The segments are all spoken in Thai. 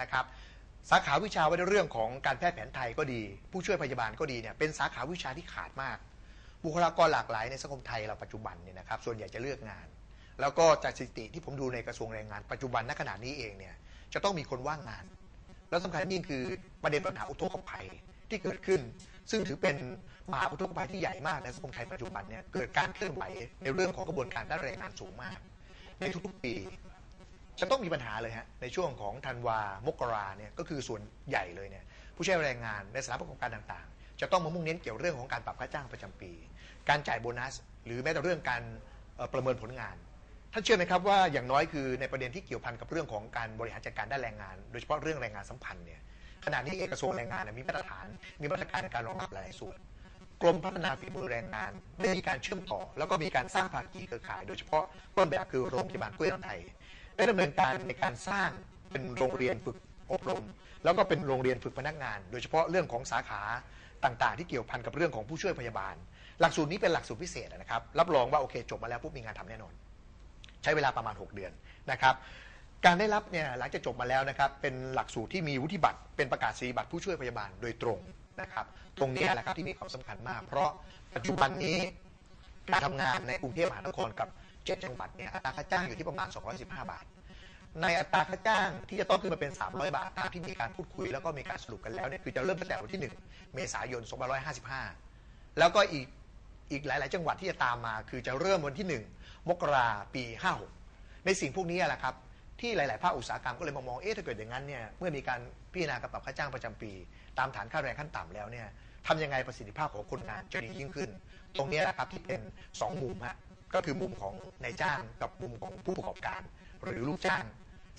นะครับสาขาวิชาว่าในเรื่องของการแพทย์แผนไทยก็ดี ผู้ช่วยพยาบาลก็ดีเนี่ยเป็นสาขาวิชาที่ขาดมาก บุคลากรหลากหลายในสังคมไทยเราปัจจุบันเนี่ยนะครับส่วนใหญ่จะเลือกงาน แล้วก็จากสถิติที่ผมดูในกระทรวงแรงงานปัจจุบันณขณะนี้เองเนี่ยจะต้องมีคนว่างงาน แล้วสำคัญยิ่งคือประเด็นปัญหาอุทกภัยที่เกิดขึ้น ซึ่งถือเป็นมหาอุทกภัยที่ใหญ่มากในสังคมไทยปัจจุบันเนี่ยเกิดการเคลื่อนไหวในเรื่องของกระบวนการด้านแรงงานสูงมากในทุกๆปี จะต้องมีปัญหาเลยฮะในช่วงของธันวามกราเนี่ยก็คือส่วนใหญ่เลยเนี่ยผู้ใช้แรงงานในสถานประกอบการต่างๆ จะต้องมามุ่งเน้นเกี่ยวเรื่องของการปรับค่าจ้างประจำปี การจ่ายโบนัส หรือแม้แต่เรื่องการประเมินผลงาน ท่านเชื่อไหมครับว่าอย่างน้อยคือในประเด็นที่เกี่ยวพันกับเรื่องของการบริหารจัดการด้านแรงงาน โดยเฉพาะเรื่องแรงงานสัมพันธ์เนี่ยขณะนี้เอกระทรวงแรงงานมีมาตรฐาน มีมาตรการในการรองรับหลายส่วนกรมพัฒนาฝีมือแรงงานได้มีการเชื่อมต่อ แล้วก็มีการสร้างภาคีเครือข่าย โดยเฉพาะต้นแบบคือโรงพยาบาลกล้วยไทย ได้ดำเนินการในการสร้างเป็นโรงเรียนฝึกอบรม แล้วก็เป็นโรงเรียนฝึกพนักงาน โดยเฉพาะเรื่องของสาขาต่างๆ ที่เกี่ยวพันกับเรื่องของผู้ช่วยพยาบาล หลักสูตรนี้เป็นหลักสูตรพิเศษนะครับ รับรองว่าโอเคจบมาแล้วปุ๊บมีงานทำแน่นอน ใช้เวลาประมาณ 6 เดือนนะครับการได้รับเนี่ยหลังจากจบมาแล้วนะครับเป็นหลักสูตรที่มีวุฒิบัตรเป็นประกาศนียบัตรผู้ช่วยพยาบาลโดยตรงนะครับ ตรงนี้แหละครับที่มีความสำคัญมาก เพราะปัจจุบันนี้การทำงานในกรุงเทพมหานครกับ เจ็ดจังหวัดเนี่ยอัตราค่าจ้างอยู่ที่ประมาณ 215 บาท ในอัตราค่าจ้างที่จะต้องขึ้นมาเป็น 300 บาทตามที่มีการพูดคุยแล้วก็มีการสรุปกันแล้วเนี่ยคือจะเริ่มตั้งแต่วันที่ 1 เมษายน 2555 แล้วก็อีกอีกหลาย ๆ จังหวัดที่จะตามมา คือจะเริ่มวันที่ 1 มกราปี 56 ในสิ่งพวกนี้แหละครับที่หลาย ๆ ภาคอุตสาหกรรมก็เลยมามองเอ๊ะถ้าเกิดอย่างนั้นเนี่ยเมื่อมีการพิจารณากระปรับค่าจ้างประจำปี ตามฐานค่าแรงขั้นต่ำแล้วเนี่ยทำยังไงประสิทธิภาพของคนงานจะดียิ่งขึ้น ตรงนี้แหละครับที่เป็น 2 มุมฮะ ก็คือมุมของนายจ้างกับมุมของผู้ประกอบการ หรือลูกจ้าง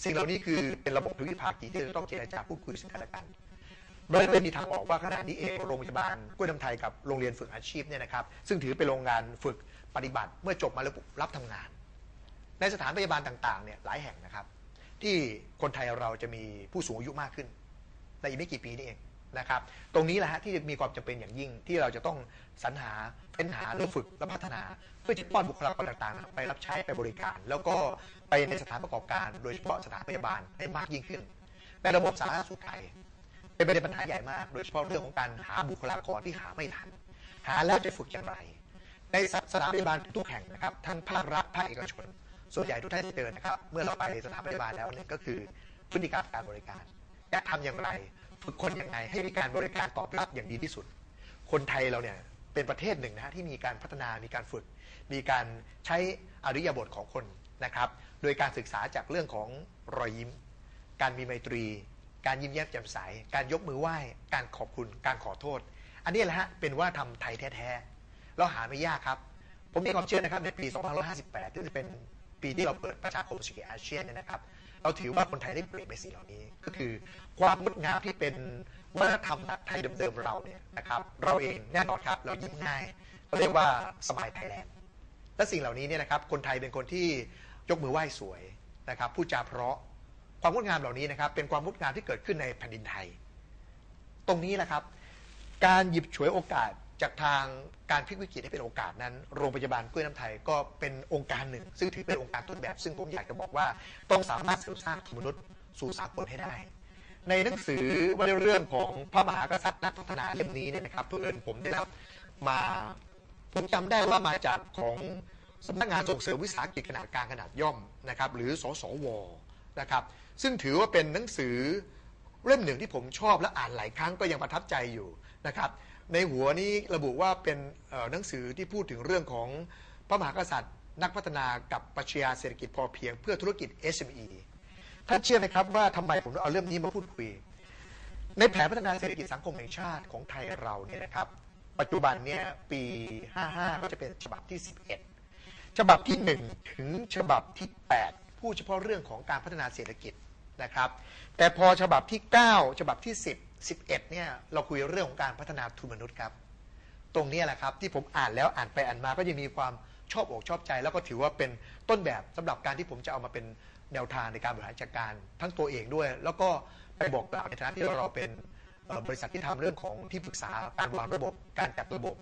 สิ่งเหล่านี้คือเป็นระบบทวิภาคีที่จะต้องเจรจาพูดคุยซึ่งกันและกันโดยเป็นมีทางออกว่าขณะนี้เองโรงพยาบาลกล้วยน้ำไทยกับโรงเรียนฝึกอาชีพเนี่ยนะครับ ซึ่งถือเป็นโรงงานฝึกปฏิบัติเมื่อจบมาแล้วรับทำงาน ในสถานพยาบาลต่างๆเนี่ยหลายแห่งนะครับ ที่คนไทยเราจะมีผู้สูงอายุมากขึ้นในอีกไม่กี่ปีนี่เอง นะครับ ตรงนี้แหละฮะที่มีความจำเป็นอย่างยิ่งที่เราจะต้องสรรหาเฟ้นหาเรื่องฝึกและพัฒนา เพื่อจะป้อนบุคลากรต่างๆ ไปรับใช้ไปบริการ แล้วก็ไปในสถานประกอบการ โดยเฉพาะสถานพยาบาลให้มากยิ่งขึ้นในระบบสาธารณสุขไทยเป็นประเด็นปัญหาใหญ่มาก โดยเฉพาะเรื่องของการหาบุคลากรที่หาไม่ทัน หาแล้วจะฝึกอย่างไร ในสถานพยาบาลทุกแห่งนะครับทั้งภาครัฐภาคเอกชน ส่วนใหญ่ทุกท่านจะเจอนะครับ เมื่อเราไปสถานพยาบาลแล้วเนี่ยก็คือพฤติกรรมการบริการจะทำอย่างไร ฝึกคนย่างไรให้มีการบริการตอบรับอย่างดีที่สุด คนไทยเราเนี่ยเป็นประเทศหนึ่งนะฮะที่มีการพัฒนามีการฝึก มีการใช้อริยบทของคนนะครับ โดยการศึกษาจากเรื่องของรอยยิ้ม การมีไมตรี การยิ้มแย้มแจ่มใส การยกมือไหว้ การขอบคุณ การขอโทษ อันนี้แหละฮะเป็นว่าทำไทยแท้ๆเราหาไม่ยากครับ ผมมีความเชื่อนะครับในปี 2558ที่จะเป็นปีที่เราเปิดประชาคมเศรษฐกิจอาเซียนเนี่ยนะครับ เราถือว่าคนไทยได้เปลี่ยนไปสิ่งเหล่านี้ ก็คือความงดงามที่เป็นวัฒนธรรมไทยเดิมๆเราเนี่ยนะครับ เราเองแน่นอนครับเรายิ้มง่ายเราเรียกว่าสมัยไทยแลนด์และสิ่งเหล่านี้เนี่ยนะครับ คนไทยเป็นคนที่ยกมือไหว้สวยนะครับพูดจาเพราะความงดงามเหล่านี้นะครับ เป็นความงดงามที่เกิดขึ้นในแผ่นดินไทย ตรงนี้แหละครับ การหยิบฉวยโอกาส จากทางการพลิกวิกฤตให้เป็นโอกาสนั้น โรงพยาบาลกล้วยน้ำไทยก็เป็นองค์การหนึ่ง ซึ่งถือเป็นองค์การต้นแบบ ซึ่งผมอยากจะบอกว่าต้องสามารถสืบสร้างมนุษย์สู่สากลให้ได้ ในหนังสือว่าเรื่องของพระมหากษัตริย์นักพัฒนาเล่มนี้เนี่ยนะครับเพื่อนผมได้รับมาผมจำได้ว่ามาจากของสำนักงานส่งเสริมวิสาหกิจขนาดกลางขนาดย่อมนะครับหรือสสวนะครับซึ่งถือว่าเป็นหนังสือเล่มหนึ่งที่ผมชอบและอ่านหลายครั้งก็ยังประทับใจอยู่นะครับ ในหัวนี้ระบุว่าเป็นหนังสือที่พูดถึงเรื่องของพระมหากษัตริย์ นักพัฒนากับปรัชญาเศรษฐกิจพอเพียงเพื่อธุรกิจ SME ท่านเชื่อไหมครับว่าทำไมผมต้องเอาเรื่องนี้มาพูดคุย ในแผนพัฒนาเศรษฐกิจสังคมแห่งชาติของไทยเราเนี่ยนะครับ ปัจจุบันเนี่ยปี 55 ก็จะเป็นฉบับที่ 11 ฉบับที่ 1 ถึงฉบับที่ 8 พูดเฉพาะเรื่องของการพัฒนาเศรษฐกิจนะครับ แต่พอฉบับที่ 9 ฉบับที่ 10 11เนี่ยเราคุยเรื่องของการพัฒนาทุนมนุษย์ครับ ตรงนี้แหละครับที่ผมอ่านแล้วอ่านไปอ่านมาก็ยังมีความชอบอกชอบใจ แล้วก็ถือว่าเป็นต้นแบบสำหรับการที่ผมจะเอามาเป็นแนวทางในการบริหารจัดการทั้งตัวเองด้วย แล้วก็ไปบอกกล่าวในฐานะที่เราเป็นบริษัทที่ทำเรื่องของที่ปรึกษาการวางระบบ การจัดระบบ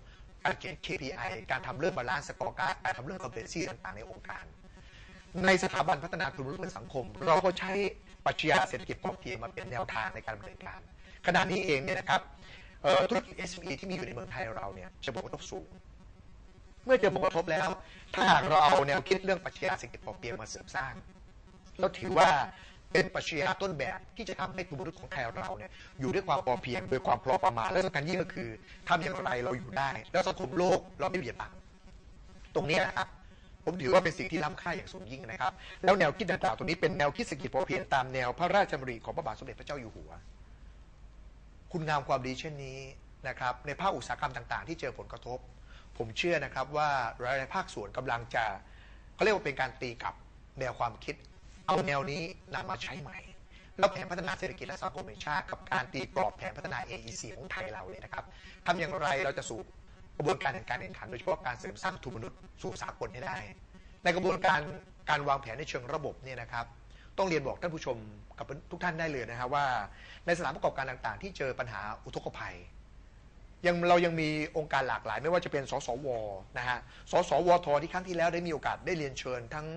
การเขียน KPI การทำเรื่องบาลานซ์สกอร์การการทำเรื่อง competency ต่างๆในองค์การ ในสถาบันพัฒนาคุณมนุษย์และสังคม เราก็ใช้ปรัชญาเศรษฐกิจพอเพียงมาเป็นแนวทางในการดำเนินการ ขณะนี้เองเนี่ยนะครับธุรกิจ SME ที่มีอยู่ในเมืองไทยเราเนี่ยจะผลกระทบสูงเมื่อเจอผลกระทบแล้ว ถ้าหากเราเอาแนวคิดเรื่องปรัชญาเศรษฐกิจพอเพียงมาเสริมสร้างเราถือว่าเป็นปรัชญาต้นแบบที่จะทำให้ตัวมนุษย์ของไทยเราเนี่ยอยู่ด้วยความพอเพียงโดยความพอประมาณและสำคัญยิ่งก็คือทำอย่างไรเราอยู่ได้ แล้วสังคมโลกเราไม่เบียดบังตรงนี้นะครับผมถือว่าเป็นสิ่งที่ล้ำค่าอย่างสูงยิ่งนะครับ แล้วแนวคิดดังกล่าวตรงนี้เป็นแนวคิดเศรษฐกิจพอเพียงตามแนวพระราชดำริของพระบาทสมเด็จพระเจ้าอยู่หัว คุณงามความดีเช่นนี้นะครับในภาคอุตสาหกรรมต่างๆ ที่เจอผลกระทบ ผมเชื่อนะครับว่าหลายๆภาคส่วนกำลังจะเขาเรียกว่าเป็นการตีกลับแนวความคิด เอาแนวนี้นำมาใช้ใหม่แล้วแผนพัฒนาเศรษฐกิจและสังคมแห่งชาติกับการตีกรอบแผนพัฒนา AEC ของไทยเราเนี่ยนะครับทำอย่างไรเราจะสู่กระบวนการแห่งการแข่งขันโดยเฉพาะการเสริมสร้างทุนมนุษย์สู่สากลให้ได้ ในกระบวนการการวางแผนในเชิงระบบเนี่ยนะครับ ต้องเรียนบอกท่านผู้ชมกับทุกท่านได้เลยนะครับว่า ในสถานประกอบการต่างๆ ที่เจอปัญหาอุทกภัย ยังเรายังมีองค์การหลากหลาย ไม่ว่าจะเป็นสสวนะฮะสสวทที่ครั้งที่แล้วได้มีโอกาสได้เรียนเชิญทั้ง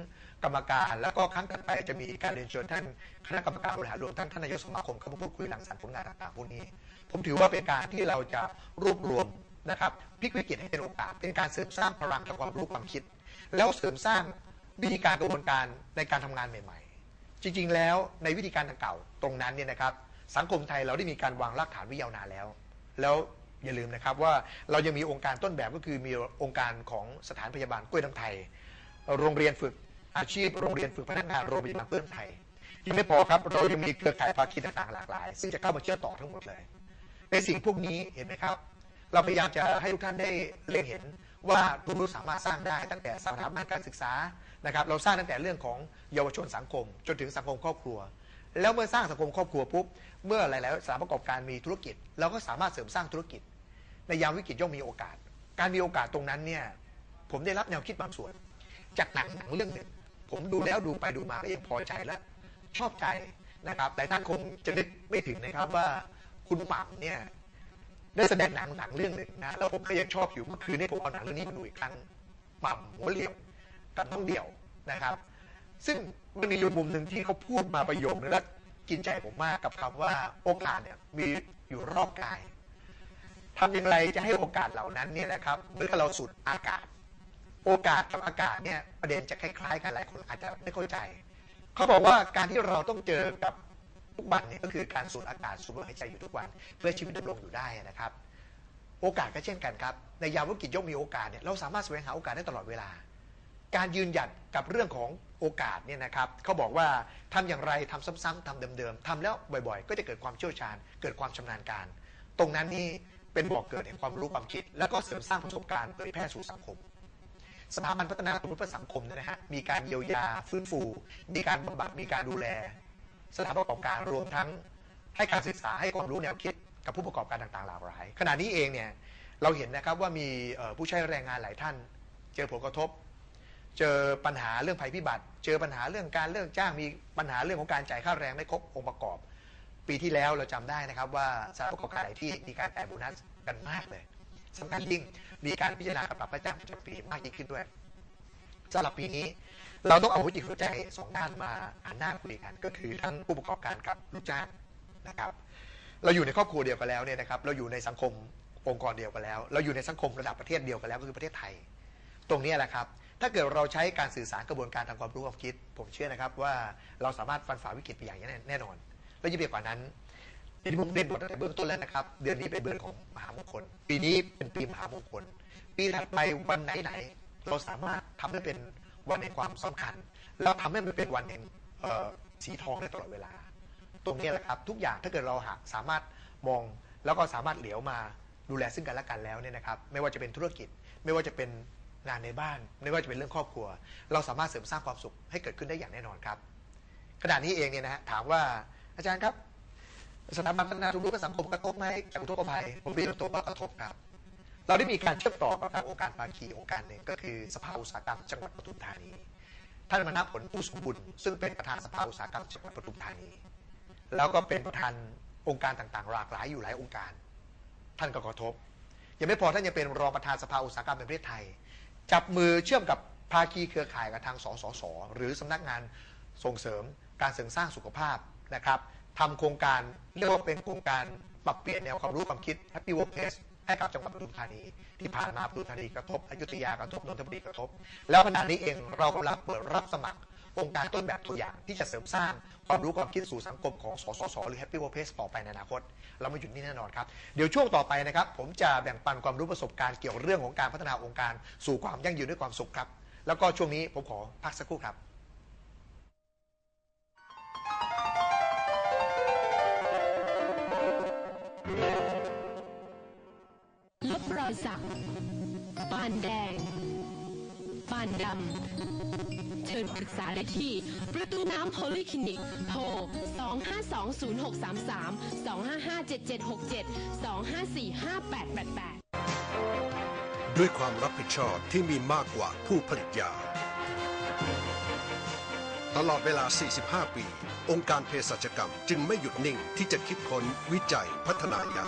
กรรมการ แล้วก็ครั้งต่อไปจะมีการเรียนเชิญท่านคณะกรรมการบริหารรวมทั้งท่านนายกสมาคมเข้ามาพูดคุยหลังสรรผลงานต่างๆพวกนี้ ผมถือว่าเป็นการที่เราจะรวบรวมนะครับพลิกวิกฤตให้เป็นโอกาสเป็นการเสริมสร้างพลังทางความรู้ความคิด แล้วเสริมสร้างวิธีการกระบวนการในการทำงานใหม่ๆ จริงๆ แล้วในวิธีการดังกล่าวตรงนั้นเนี่ยนะครับ สังคมไทยเราได้มีการวางรากฐานไว้ยาวนานแล้ว แล้วอย่าลืมนะครับว่าเรายังมีองค์การต้นแบบก็คือมีองค์การของสถานพยาบาลกล้วยน้ำไทย โรงเรียนฝึกอาชีพโรงเรียนฝึกพนักงานโรงพยาบาลกล้วยน้ำไทยยังไม่พอครับเรายังมีเครือข่ายภาคีต่างๆหลากหลาย ซึ่งจะเข้ามาเชื่อต่อทั้งหมดเลยในสิ่งพวกนี้เห็นไหมครับ เราพยายามจะให้ทุกท่านได้เล็งเห็นว่าทุกรู้สามารถสร้างได้ตั้งแต่สถาบันการศึกษา นะครับเราสร้างตั้งแต่เรื่องของเยาวชนสังคม จนถึงสังคมครอบครัว แล้วเมื่อสร้างสังคมครอบครัวปุ๊บเมื่อหลายๆสถานประกอบการมีธุรกิจ เราก็สามารถเสริมสร้างธุรกิจ ในยามวิกฤตย่อมมีโอกาส การมีโอกาสตรงนั้นเนี่ยผมได้รับแนวคิดบางส่วน จากหนังหนังเรื่องหนึ่งผมดูแล้วดูไปดูมาก็ยังพอใจและชอบใจนะครับแต่ท่านคงจะนึกไม่ถึงนะครับว่าคุณหม่ำเนี่ยได้แสดงหนังหนังเรื่องหนึ่งนะแล้วผมก็ยังชอบอยู่เมื่อคืนนี้ผมเอาหนังเรื่องนี้มาดูอีกครั้งหม่ำหัวเหลี่ยม กับน้องเดี่ยวนะครับ ซึ่งมันมีอยู่มุมหนึ่งที่เขาพูดมาประโยคนึงแล้วกินใจผมมากกับคำว่าโอกาสเนี่ยมีอยู่รอบกายทำอย่างไรจะให้โอกาสเหล่านั้นเนี่ยนะครับเมื่อเราสูดอากาศ โอกาสกับอากาศเนี่ยประเด็นจะคล้ายๆกันหลายคนอาจจะไม่เข้าใจ เขาบอกว่าการที่เราต้องเจอกับทุกวันเนี่ยก็คือการสูดอากาศสูดลมหายใจอยู่ทุกวัน เพื่อชีวิตดำรงอยู่ได้นะครับ โอกาสก็เช่นกันครับ ในยามวิกฤตย่อมมีโอกาสเนี่ยเราสามารถแสวงหาโอกาสได้ตลอดเวลา การยืนหยัดกับเรื่องของโอกาสเนี่ยนะครับเขาบอกว่าทำอย่างไรทำซ้ำๆทำเดิมๆทำแล้วบ่อยๆ ก็จะเกิดความเชี่ยวชาญ เกิดความชำนาญการ ตรงนั้นนี่เป็นบอกเกิดแห่งความรู้ความคิด แล้วก็เสริมสร้างประสบการณ์เผยแพร่สู่สังคมสถาบันพัฒนาตัวเพื่อสังคมเนยนะฮะมีการเยียวยาฟื้นฟู มีการบำบัดมีการดูแล สถานประกอบการรวมทั้งให้การศึกษาให้ความรู้แนวคิดกับผู้ประกอบการต่างๆหลากหลายขณะนี้เองเนี่ยเราเห็นนะครับว่ามีผู้ใช้แรงงานหลายท่าน เจอผลกระทบ เจอปัญหาเรื่องภัยพิบัติ เจอปัญหาเรื่องการเลิกจ้างมีปัญหาเรื่องของการจ่ายค่าแรงไม่ครบองค์ประกอบ ปีที่แล้วเราจำได้นะครับว่าสถานประกอบการหลายที่มีการจ่ายโบนัสกันมากเลยสำคัญยิ่งมีการพิจารณาปรับประจำประจำปีมากยิ่งขึ้นด้วยสำหรับปีนี้ เราต้องเอาหัวจิตหัวใจสองด้านมาหันหน้าคุยกัน ก็คือทั้งผู้ประกอบการกับลูกจ้างนะครับ เราอยู่ในครอบครัวเดียวกันแล้วเนี่ยนะครับ เราอยู่ในสังคมองค์กรเดียวกันแล้ว เราอยู่ในสังคมระดับประเทศเดียวกันแล้วก็คือประเทศไทย ตรงนี้แหละครับ ถ้าเกิดเราใช้การสื่อสารกระบวนการทางความรู้ความคิด ผมเชื่อนะครับว่าเราสามารถฟันฝ่าวิกฤตไปอย่างแน่นอน และยิ่งไปกว่านั้นที่ผมเด่นบทตั้งแต่เบื้องต้นแล้วนะครับ เดือนนี้เป็นเดือนของมหามงคล ปีนี้เป็นปีมหามงคล ปีถัดไปวันไหนไหนๆเราสามารถทำให้เป็นวันแห่งความสำคัญแล้วทำให้มันเป็นวันแห่งสีทองได้ตลอดเวลา ตรงนี้แหละครับทุกอย่างถ้าเกิดเราหากสามารถมองแล้วก็สามารถเหลียวมาดูแลซึ่งกันและกันแล้วเนี่ยนะครับ ไม่ว่าจะเป็นธุรกิจ ไม่ว่าจะเป็น งานในบ้าน ไม่ว่าจะเป็นเรื่องครอบครัว เราสามารถเสริมสร้างความสุขให้เกิดขึ้นได้อย่างแน่นอนครับขณะนี้เองเนี่ยนะฮะถามว่าอาจารย์ครับสถาบันพัฒนาทุนรู้กับสังคมกระทบไหมจากอุทกภัยผมเรียนตัวว่ากระทบครับ เราได้มีการเชื่อมต่อกับทางองค์การภาคีองค์การหนึ่งก็คือสภาอุตสาหกรรมจังหวัดปทุมธานีท่านมณผลผู้สมบุญซึ่งเป็นประธานสภาอุตสาหกรรมจังหวัดปทุมธานี แล้วก็เป็นประธานองค์การต่างๆ หลากหลายอยู่หลายองค์การ ท่านก็กระทบ ยังไม่พอท่านยังเป็นรองประธานสภาอุตสาหกรรมแห่งประเทศไทย จับมือเชื่อมกับภาคีเครือข่ายกับทางสสส หรือสำนักงานส่งเสริมการเสริมสร้างสุขภาพนะครับทำโครงการเรียกว่าเป็นโครงการปรับเปลี่ยนแนวความรู้ความคิด Happy Workplace ให้กับจังหวัดปทุมธานีที่ผ่านมาปทุมธานีกระทบอยุธยากระทบนนทบุรีกระทบ แล้วขณะนี้เองเรากำลังเปิดรับสมัคร องค์การต้นแบบตัวอย่างที่จะเสริมสร้างความรู้ความคิดสู่สังคมของสสสหรือ Happy Workplace ต่อไปในอนาคต เราไม่หยุดนี่แน่นอนครับ เดี๋ยวช่วงต่อไปนะครับ ผมจะแบ่งปันความรู้ประสบการณ์เกี่ยวเรื่องของการพัฒนาองค์การ สู่ความยั่งยืนด้วยความสุขครับ แล้วก็ช่วงนี้ผมขอพักสักครู่ครับลบรอยสักปานแดงปานดำ เชิญปรึกษาได้ที่ ประตูน้ำโพลิคลินิก โทร 2520633 2557767 2545888ด้วยความรับผิดชอบที่มีมากกว่าผู้ผลิตยา ตลอดเวลา 45 ปี องค์การเภสัชกรรมจึงไม่หยุดนิ่งที่จะคิดค้นวิจัยพัฒนายา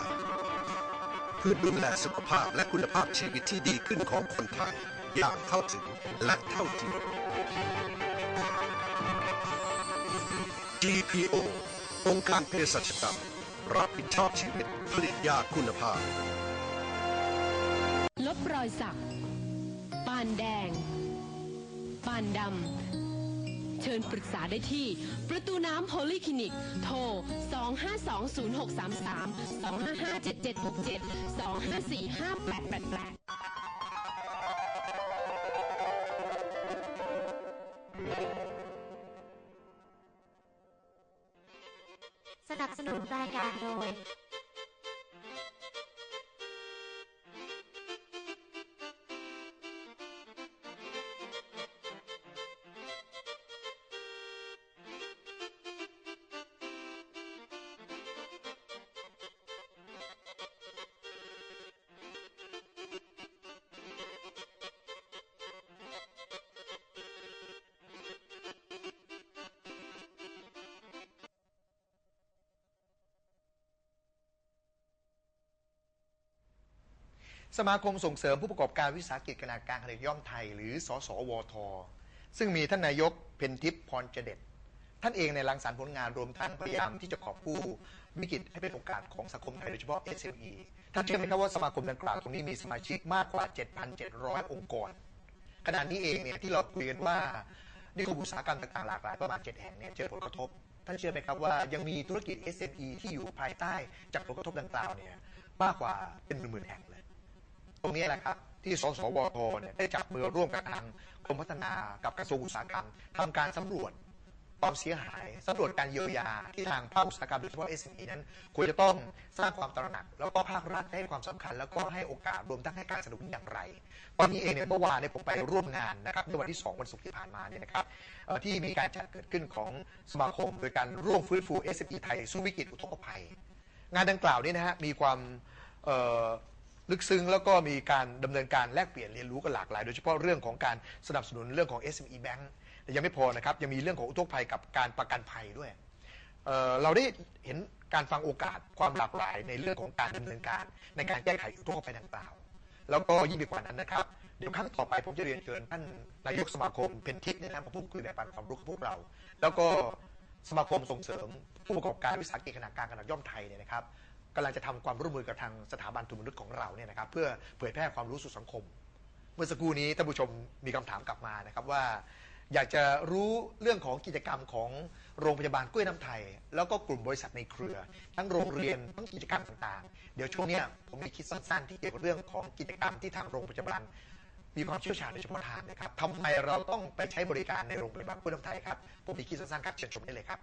เพื่อดูแลสุขภาพและคุณภาพชีวิตที่ดีขึ้นของคนไทยอย่างเข้าถึงและเท่าเทียม GPO องค์การเภสัชกรรม รับผิดชอบชีวิตผลิตยาคุณภาพ ลบรอยสัก ปานแดง ปานดำ เชิญปรึกษาได้ที่ ประตูน้ำโพลิคลินิก โทร 2520633 2545888 สมาคมส่งเสริมผู้ประกอบการวิสาหกิจขนาดกลางขนาดย่อมไทย หรือสสวท ซึ่งมีท่านนายกเพนทิพย์พรเจเด็ดท่านเองในรังสรรค์ผลงานรวมทั้งพยายามที่จะขอบกู้วิกฤตให้เป็นโอกาสของสังคมไทยโดยเฉพาะ SME ท่านเชื่อไหมครับว่าสมาคมดังกล่าวตรงนี้มีสมาชิกมากกว่า 7,700 องค์กรขณะนี้เองเนี่ยที่เราคุยกันว่านิคมอุตสาหกรรมต่างๆหลากหลายประมาณ 7 แห่งเนี่ยเจอผลกระทบ ท่านเชื่อไหมครับว่ายังมีธุรกิจ SME ที่อยู่ภายใต้จากผลกระทบดังกล่าวเนี่ยมากกว่าเป็นหมื่นๆแห่งเลย ตรงนี้แหละครับ ที่สสวทเนี่ยได้จับมือร่วมกับทางกรมพัฒนากับกระทรวงอุตสาหกรรมทำการสำรวจความเสียหายสำรวจการเยียวยาที่ทางภาคอุตสาหกรรมโดยเฉพาะ SME นั้น ควรจะต้องสร้างความตระหนัก แล้วก็ภาครัฐให้ความสำคัญ แล้วก็ให้โอกาสรวมทั้งให้การสนับสนุนอย่างไรตอนนี้เองเนี่ยเมื่อวานเนี่ยผมไปร่วมงานนะครับในวันที่ 2 วันศุกร์ที่ผ่านมาเนี่ยนะครับที่มีการจัดเกิดขึ้นของสมาคม โดยการร่วมฟื้นฟู SME ไทยสู้วิกฤตอุทกภัย งานดังกล่าวนี้นะฮะมีความ ลึกซึ้งแล้วก็มีการดำเนินการแลกเปลี่ยนเรียนรู้กันหลากหลาย โดยเฉพาะเรื่องของการสนับสนุนเรื่องของ SME Bank แต่ยังไม่พอนะครับยังมีเรื่องของอุทกภัยกับการประกันภัยด้วย เอ่อเราได้เห็นการฟังโอกาสความหลากหลายในเรื่องของการดำเนินการในการแก้ไขอุทกภัยต่างๆแล้วก็ยิ่งไปกว่านั้นนะครับ เดี๋ยวครั้งต่อไปผมจะเรียนเชิญท่านนายกสมาคมเพนทิปเนี่ยนะมาพูดคุยแบ่งปันความรู้กับพวกเรา แล้วก็สมาคมส่งเสริมผู้ประกอบการวิสาหกิจขนาดกลางขนาดย่อมไทยเนี่ยนะครับ กำลังจะทำความร่วมมือกับทางสถาบันทุนมนุษย์ของเราเนี่ยนะครับ เพื่อเผยแพร่ความรู้สู่สังคม เมื่อสักครู่นี้ท่านผู้ชมมีคำถามกลับมานะครับว่า อยากจะรู้เรื่องของกิจกรรมของโรงพยาบาลกล้วยน้ำไทย แล้วก็กลุ่มบริษัทในเครือ ทั้งโรงเรียนทั้งกิจกรรมต่างๆ เดี๋ยวช่วงนี้ผมมีคิดสั้นๆ ที่เกี่ยวกับเรื่องของกิจกรรมที่ทางโรงพยาบาลมีความเชี่ยวชาญในเฉพาะทางนะครับทำไมเราต้องไปใช้บริการในโรงพยาบาลกล้วยน้ำไทยครับผมมีคิดสั้นๆครับเชิญชมได้เลยครับ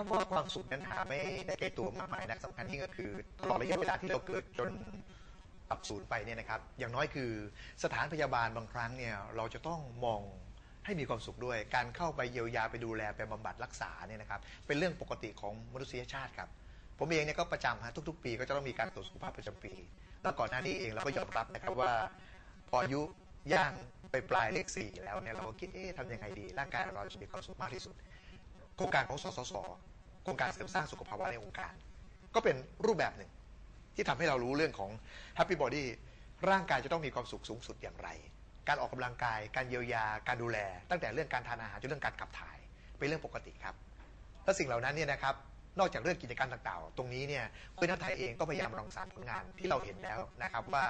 ครับว่าความสุขนั้นหาไม่ได้ใกล้ตัวมากมายนะสำคัญที่ก็คือตลอดระยะเวลาที่เราเกิดจนกลับสูญไปเนี่ยนะครับ อย่างน้อยคือสถานพยาบาลบางครั้งเนี่ยเราจะต้องมองให้มีความสุขด้วย การเข้าไปเยียวยาไปดูแลไปบำบัดรักษาเนี่ยนะครับ เป็นเรื่องปกติของมนุษยชาติครับ ผมเองเนี่ยก็ประจำฮะทุก ๆ ปีก็จะต้องมีการตรวจสุขภาพประจำปี แล้วก่อนหน้านี้เองเราก็ยอมรับนะครับว่าพออายุย่างไปปลายเลขสี่แล้วเนี่ยเราก็คิดเอ๊ะทำยังไงดีร่างกายเราจะมีความสุขมากที่สุดโครงการของสสส โครงการเสริมสร้างสุขภาวะในองค์การ ก็เป็นรูปแบบหนึ่ง ที่ทำให้เรารู้เรื่องของ Happy Body ร่างกายจะต้องมีความสุขสูงสุดอย่างไร การออกกำลังกาย การเยียวยา การดูแล ตั้งแต่เรื่องการทานอาหารจนเรื่องการขับถ่าย เป็นเรื่องปกติครับ และสิ่งเหล่านั้นเนี่ยนะครับ นอกจากเรื่องกิจการต่างๆ ตรงนี้เนี่ยคุณนัทไทยเองก็พยายามรังสรรค์ผลงานที่เราเห็นแล้วนะครับว่า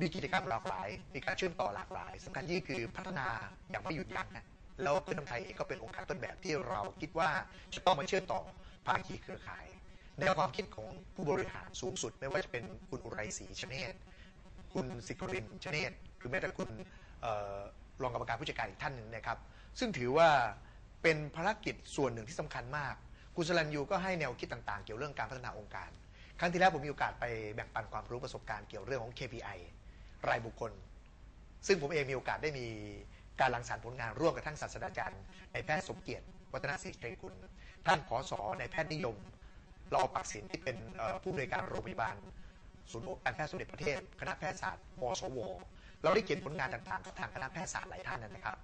มีกิจกรรมหลากหลาย มีการเชื่อมต่อหลากหลายสำคัญยิ่งคือพัฒนาอย่างไม่หยุดยั้งนะ แล้วคุณน้ำไทยเองก็เป็นองค์การต้นแบบที่เราคิดว่าจะต้องมาเชื่อมต่อภาคีเครือข่าย ในความคิดของผู้บริหารสูงสุด ไม่ว่าจะเป็นคุณอุไรศรีชเนศคุณสิกรินชเนศหรือแม้แต่คุณออรองกรรมการผู้จัดการอีกท่านหนึ่งนะครับ ซึ่งถือว่าเป็นภารกิจส่วนหนึ่งที่สำคัญมากคุณสลันยูก็ให้แนวคิดต่างๆ เกี่ยวเรื่องการพัฒนาองค์การ ครั้งที่แล้วผมมีโอกาสไปแบ่งปันความรู้ประสบการณ์เกี่ยวเรื่องของ KPI รายบุคคล ซึ่งผมเองมีโอกาสได้มี การรังสรรผลงานร่วมกับท่านศาสตราจารย์ในแพทย์สมเกียรติ วัฒนศิริไตรกุลท่านผอสนายแพทย์นิยมรอปักศิลที่เป็นผู้อำนวยการโรงพยาบาลศูนย์การแพทย์สมเด็จพระเทพคณะแพทยศาสตร์มสว เราได้เขียนผลงานต่างๆกับทางคณะแพทยศาสตร์หลายท่านนะครับ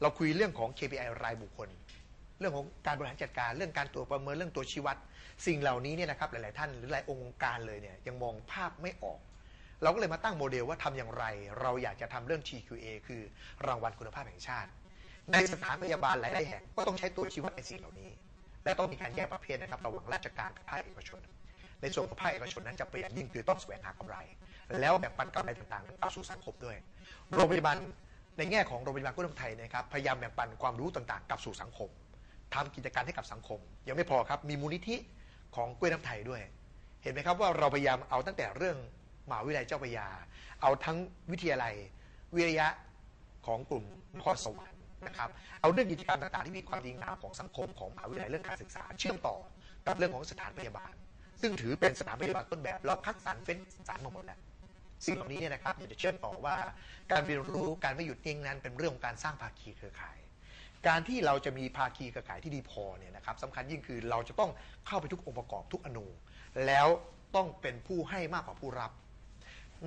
เราคุยเรื่องของ KPI รายบุคคล เรื่องของการบริหารจัดการ เรื่องการตรวจประเมิน เรื่องตัวชี้วัด สิ่งเหล่านี้เนี่ยนะครับหลายๆท่านหรือหลายองค์การเลยเนี่ยยังมองภาพไม่ออก เราก็เลยมาตั้งโมเดลว่าทำอย่างไร เราอยากจะทำเรื่อง TQA คือรางวัลคุณภาพแห่งชาติ ในสถานพยาบาลหลายแห่งก็ต้องใช้ตัวชี้วัดในสิ่งเหล่านี้ และต้องมีการแยกประเภทนะครับระหว่างราชการกับภาคเอกชน ในส่วนของภาคเอกชนนั้นจะเป็นอย่างยิ่งคือต้องแสวงหากำไร แล้วแบ่งปันกำไรต่างๆเข้าสู่สังคมด้วย โรงพยาบาลในแง่ของโรงพยาบาลกู้น้ำไทยนะครับพยายามแบ่งปันความรู้ต่างๆกลับสู่สังคมทำกิจการให้กับสังคม ยังไม่พอครับมีมูลนิธิของกล้วยน้ำไทยด้วย เห็นไหมครับว่าเราพยายามเอาตั้งแต่เรื่อง มหาวิทยาลัยเจ้าพระยา เอาทั้งวิทยาลัยวิทยะของกลุ่มนครสวรรค์นะครับ เอาเรื่องกิจกรรมต่างๆที่มีความดีงามของสังคมของมหาวิทยาลัยเรื่องการศึกษาเชื่อมต่อกับเรื่องของสถานพยาบาล ซึ่งถือเป็นสถานพยาบาลต้นแบบเราคัดสรรเฟ้นสรรมาหมดแล้วสิ่งเหล่านี้เนี่ยนะครับอยากจะเชื่อมต่อว่าการเรียนรู้การไม่หยุดนิ่งนั้นเป็นเรื่องของการสร้างภาคีเครือข่าย การที่เราจะมีภาคีเครือข่ายที่ดีพอเนี่ยนะครับสำคัญยิ่งคือเราจะต้องเข้าไปทุกองค์ประกอบทุกอนูแล้วต้องเป็นผู้ให้มากกว่าผู้รับ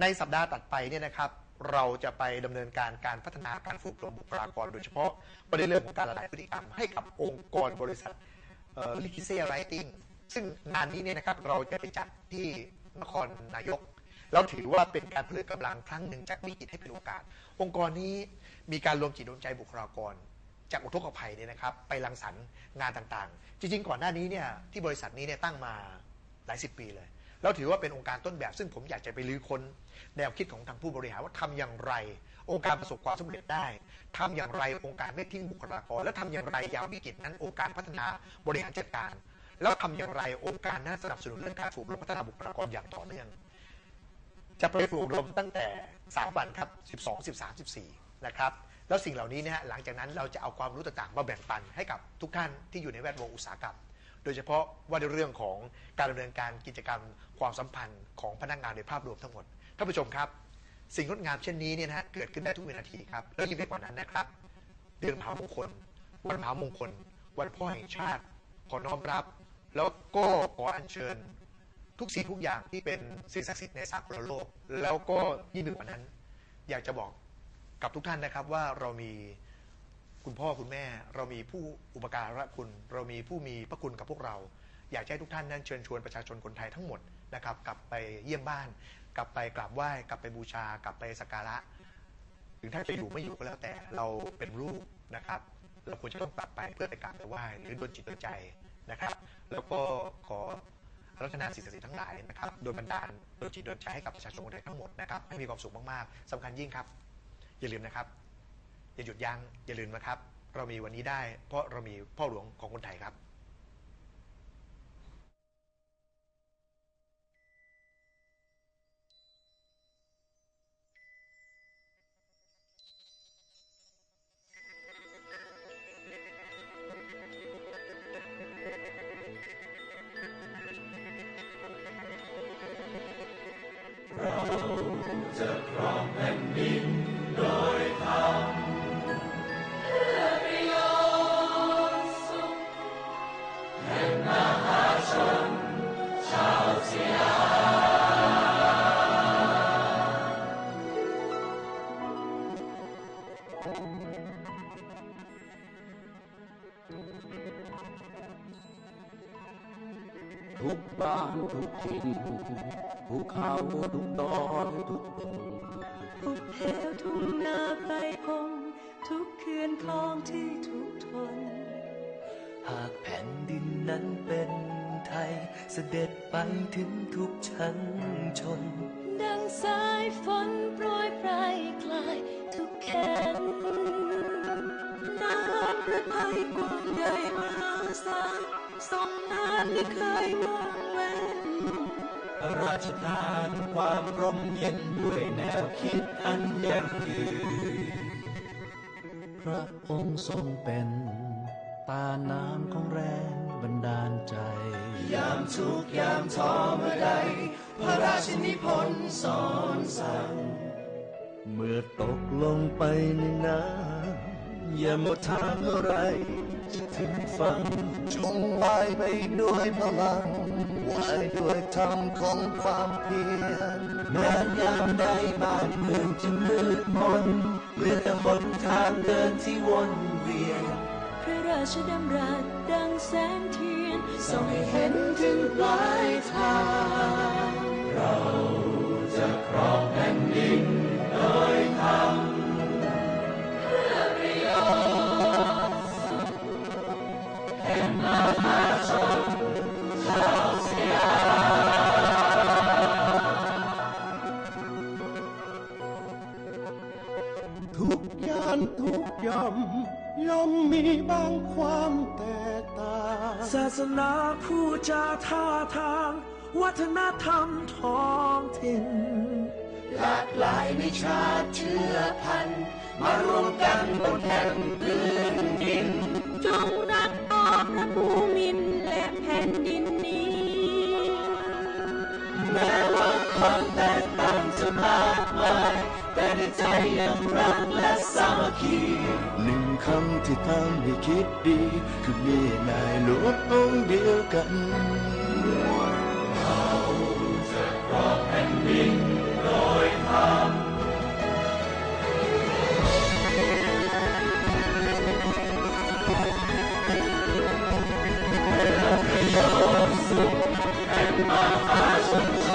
ในสัปดาห์ตัดไปเนี่ยนะครับ เราจะไปดำเนินการการพัฒนาการฝึกอบรมบุคลากรโดยเฉพาะประเด็นเรื่องของการละลายพฤติกรรมให้กับองค์กรบริษัทลิคิเซียไรติงซึ่งงานนี้เนี่ยนะครับเราจะไปจัดที่นครนายกเราถือว่าเป็นการผลึกกำลังครั้งหนึ่งจากวิกฤตให้เป็นโอกาส องค์กรนี้มีการรวมจิตรวมใจบุคลากร จากอุทกภัยเนี่ยนะครับ ไปรังสรรค์งานต่างๆ จริงๆ ก่อนหน้านี้เนี่ยที่บริษัทนี้เนี่ยตั้งมาหลายสิบปีเลย แล้วถือว่าเป็นองค์การต้นแบบ ซึ่งผมอยากจะไปลื้อค้นแนวคิดของทางผู้บริหารว่าทำอย่างไร องค์การประสบความสำเร็จได้ทำอย่างไรองค์การไม่ทิ้งบุคลากรและทำอย่างไรยามวิกฤตนั้นองค์การพัฒนาบริหารจัดการ แล้วทำอย่างไรองค์การนั้นสนับสนุนเรื่องการฝึกและพัฒนาบุคลากรอย่างต่อเนื่องจะไปฝึกรมตั้งแต่ 3 วันครับ 12 13 14 นะครับ แล้วสิ่งเหล่านี้นี่ยหลังจากนั้นเราจะเอาความรู้ต่างๆ มาแบ่งปันให้กับทุกท่านที่อยู่ในแวดวงอุตสาหกรรม โดยเฉพาะว่าในเรื่องของการดำเนินการกิจกรรม ความสัมพันธ์ของพนักงานในภาพรวมทั้งหมดท่านผู้ชมครับ สิ่งงดงามเช่นนี้เนี่ยนะฮะเกิดขึ้นได้ทุกวินาทีครับแล้วยิ่งไปกว่านั้นนะครับ เดือนมหามงคล วันมหามงคล วันพ่อแห่งชาติ ขอน้อมรับ แล้วก็ขออัญเชิญ ทุกสิ่งทุกอย่างที่เป็นสิ่งศักดิ์สิทธิ์ในสากลโลก แล้วก็ยิ่งไปกว่านั้น อยากจะบอกกับทุกท่านนะครับว่าเรามีคุณพ่อคุณแม่ เรามีผู้อุปการะคุณ เรามีผู้มีพระคุณกับพวกเรา อยากให้ทุกท่านนั้นเชิญชวนประชาชนคนไทยทั้งหมดนะครับกลับไปเยี่ยมบ้าน กลับไปกราบไหว้กลับไปบูชา กลับไปสักการะ ถึงท่านจะอยู่ไม่อยู่ก็แล้วแต่เราเป็นลูกนะครับ เราควรจะต้องกลับไปเพื่อไปกราบไปไหว้หรือโดนจิตโดนใจนะครับ แล้วก็ขอรัธนาสิ่งศักดิ์สิทธิ์ทั้งหลายนะครับ โดยบันดาลโดยจิตโดยใจให้กับประชาชนคนไทยทั้งหมดนะครับให้มีความสุขมากๆสำคัญยิ่งครับ อย่าลืมนะครับ อย่าหยุดยัง้งอย่าลืมนะครับ เรามีวันนี้ได้ เพราะเรามีพ่อหลวงของคนไทยครับ Unterkommen in ระทัยกว้างใหญ่มหาศาลสองนานไม่เคยมองเว้นราชทานความร่มเย็นด้วยแนวคิดอันยั่งยืนพระองค์ทรงเป็นตาน้ำของแรงบันดาลใจ ยามทุกยามท้อเมื่อใด พระราชนิพนธ์สอนสั่ง เมื่อตกลงไปในน้ำ อย่าหมดทางเมื่อไรจะถึงฝั่งจงว่ายไปด้วยพลังว่ายด้วยธรรมของความเพียรแม้ยามใดบ้านเมืองจะมืดมนเหลือแต่หนทางเดินที่วนเวียนพระราชดำรัสดังแสงเทียนส่องให้เห็นถึงปลายทางจะครองแผ่นดินโดยธรรม สนาผู้จาท่าทาง วัฒนธรรมท้องถิ่น หลากหลายในชาติเชื้อพันธุ์มารวมกันบนแผ่นพื้นดิน จงรักต่อพระภูมินและแผ่นดินนี้ แม้ว่าความแตกต่าง มากมายแต่ในใจยังรักและสามัคคีหนึ่งคำที่ทำให้คิดดี คือมีนายลวงองเดียวกันเราจะครอบแผ่นดินโดยธรรมประโยชน์สุขแห่งมหาชน